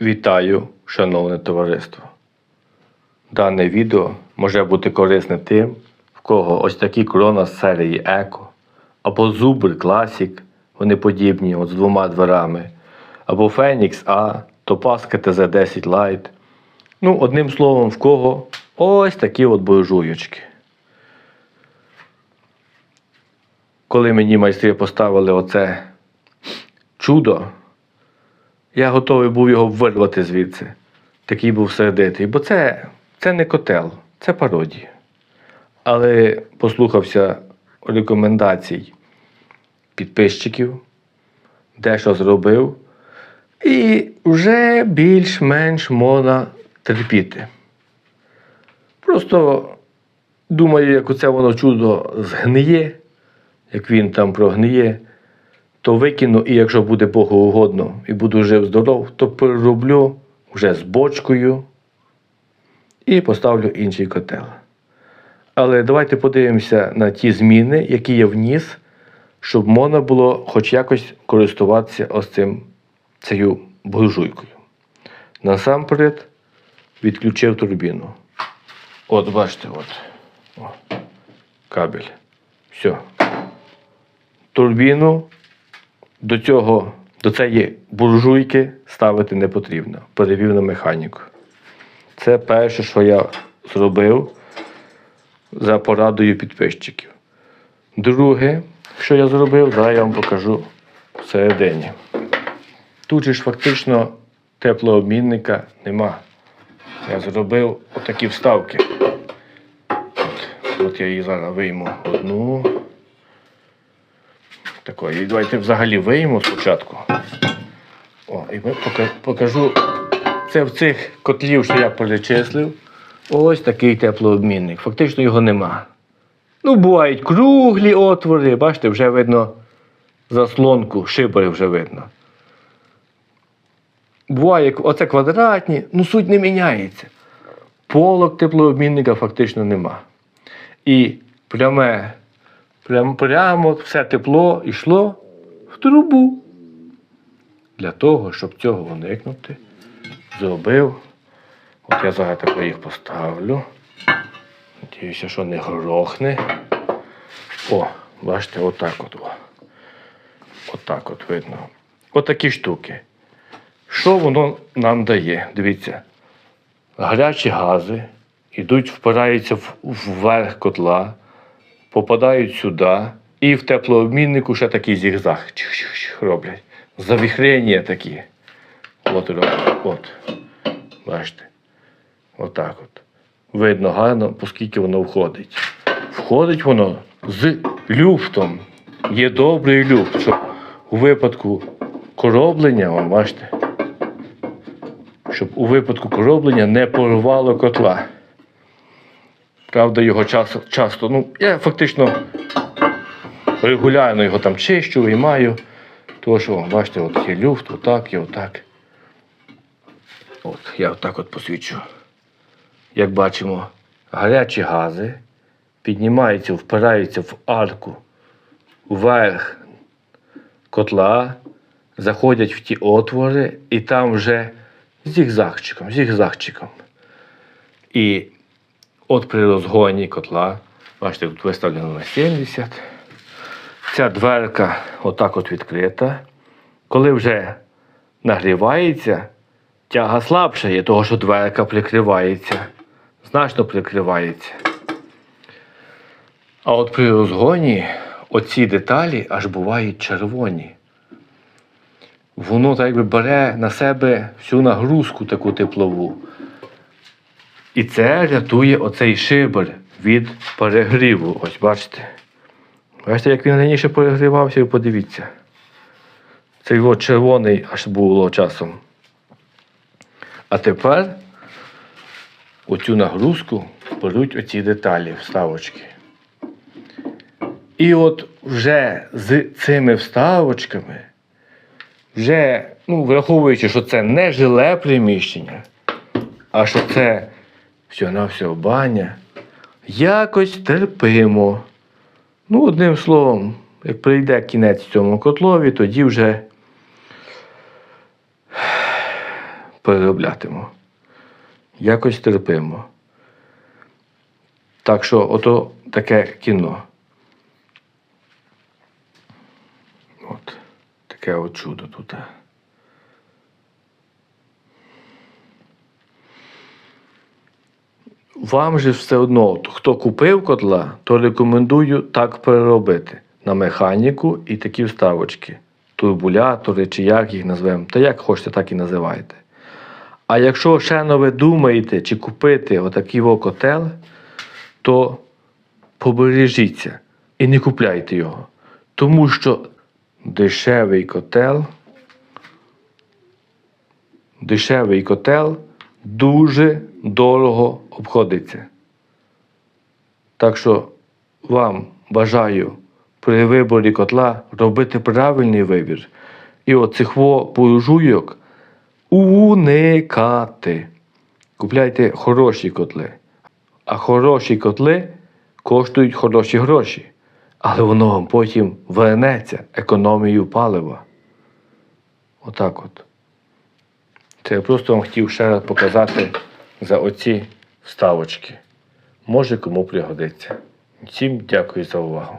Вітаю, шановне товариство. Дане відео може бути корисне тим, в кого ось такі крона з серії Еко, або Зубр Classic, вони подібні от з двома дверами, або Phoenix А, Topaz ktz 10 Lite. Ну, одним словом, в кого ось такі от буржуючки. Коли мені майстри поставили оце чудо, я готовий був його вирвати звідси. Такий був сердитий. Бо це, це не котел, це пародія. Але послухався рекомендацій підписчиків, дещо зробив, і вже більш-менш можна терпіти. Просто думаю, як оце воно чудо згниє, як він там прогниє, то викину, і якщо буде Богу угодно, і буду жив здоров, то перероблю вже з бочкою і поставлю інший котел. Але давайте подивимося на ті зміни, які я вніс, щоб можна було хоч якось користуватися ось цим цією буржуйкою. Насамперед відключив турбіну. От бачите, от. О, кабель. Все. Турбіну до цього, до цієї буржуйки ставити не потрібно. Перевів на механіку. Це перше, що я зробив за порадою підписчиків. Друге, що я зробив, зараз я вам покажу всередині. Тут же ж фактично теплообмінника нема. Я зробив отакі вставки. От, от я її зараз вийму одну. Такої. І давайте взагалі вийму спочатку. О, і покажу. Це в цих котлів, що я перечислив. Ось такий теплообмінник. Фактично його нема. Ну, бувають круглі отвори, бачите, вже видно заслонку, шибери вже видно. Буває, оце квадратні, ну суть не міняється. Полок теплообмінника фактично нема. І пряме, прямо, прямо все тепло йшло в трубу. Для того, щоб цього уникнути, зробив. От я зараз тако їх поставлю. Надіюся, що не грохне. О, бачите, отак от. Отак от видно. Отакі штуки. Що воно нам дає? Дивіться. Гарячі гази йдуть, впираються вверх котла, попадають сюди, і в теплообміннику ще такий зігзаг роблять. Завіхрення такі. От. От. Бачите. Отак от. Видно гарно, оскільки воно входить. Входить воно з люфтом. Є добрий люфт, щоб у випадку короблення, вам бачите, щоб у випадку короблення не порвало котла. Правда, його часто, часто ну, я фактично регулярно його там чищу, виймаю. Тому що, бачите, от є люфт, отак і отак. От, я отак от посвічу. Як бачимо, гарячі гази піднімаються, впираються в арку вверх котла, заходять в ті отвори, і там вже зігзагчиком, зігзагчиком. І от при розгоні котла, бачите, тут виставлено на 70. Ця дверка отак от відкрита. Коли вже нагрівається, тяга слабша є, того що дверка прикривається, значно прикривається. А от при розгоні оці деталі аж бувають червоні. Воно так якби бере на себе всю нагрузку таку теплову. І це рятує оцей шибер від перегріву. Ось бачите. Бачите, як він раніше перегрівався, і подивіться. Цей от червоний аж було часом. А тепер оцю нагрузку беруть оці деталі, вставочки. І от вже з цими вставочками, вже, ну, враховуючи, що це не жиле приміщення, а що це всього-навсього баня, якось терпимо. Ну, одним словом, як прийде кінець цьому котлові, тоді вже перероблятиму. Якось терпимо. Так що, ото таке кіно. От, таке от чудо тут. Вам же все одно, хто купив котла, то рекомендую так переробити на механіку і такі вставочки. Турбулятори чи як їх назвемо, та як хочете, так і називайте. А якщо ще не ви думаєте, чи купити отакий котел, то побережіться і не купляйте його. Тому що дешевий котел, дешевий котел дуже дорого обходиться. Так що вам бажаю при виборі котла робити правильний вибір. І оцих буржуйок уникати. Купляйте хороші котли. А хороші котли коштують хороші гроші. Але воно вам потім вернеться економією палива. Отак от. Це я просто вам хотів ще раз показати за оці вставочки. Може кому пригодиться. Всім дякую за увагу.